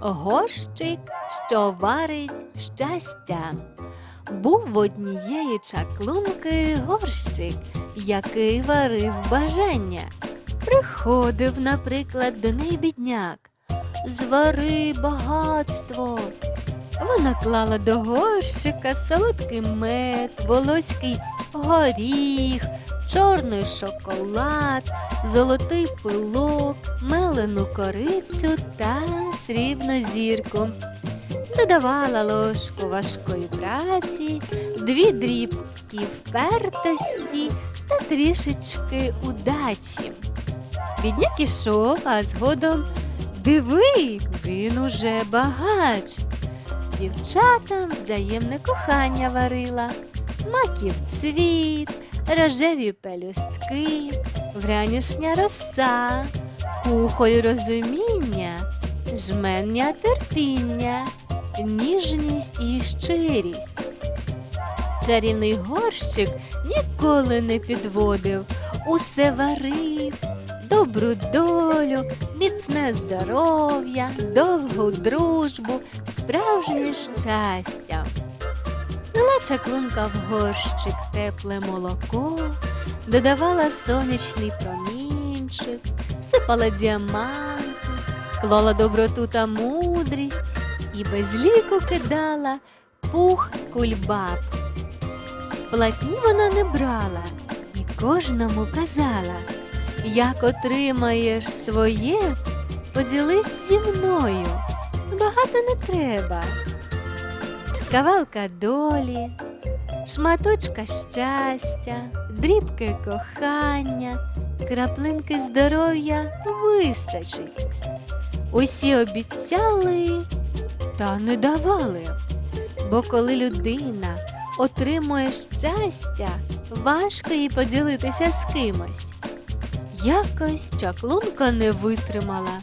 Горщик, що варить щастя. Був в однієї чаклунки горщик, який варив бажання. Приходив, наприклад, до неї бідняк. Звари багатство. Вона клала до горщика солодкий мед, волоський горіх, чорний шоколад, золотий пилок, мелену корицю та срібну зірку. Додавала ложку важкої праці, дві дрібки впертості та трішечки удачі. Бідняк ішов, а згодом диви, він уже багач. Дівчатам взаємне кохання варила, маків цвіт, рожеві пелюстки, вранішня роса, кухоль розуміння, жменя терпіння, ніжність і щирість. Чарівний горщик ніколи не підводив, усе варив, добру долю, міцне здоров'я, довгу дружбу, справжнє щастя. Лила чаклунка в горщик тепле молоко, додавала сонячний промінчик, сипала діаманти, клала доброту та мудрість і без ліку кидала пух кульбаб. Платні вона не брала і кожному казала, як отримаєш своє, поділись зі мною. Багато не треба. Кавалка долі, шматочка щастя, дрібки кохання, краплинки здоров'я вистачить. Усі обіцяли та не давали. Бо коли людина отримує щастя, важко їй поділитися з кимось. Якось чаклунка не витримала,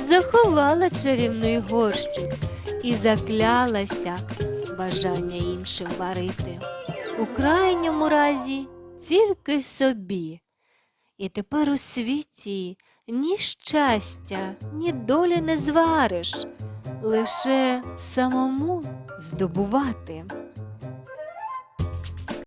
заховала чарівний горщик і заклялася бажання іншим варити. У крайньому разі тільки собі. І тепер у світі ні щастя, ні долі не звариш, лише самому здобувати.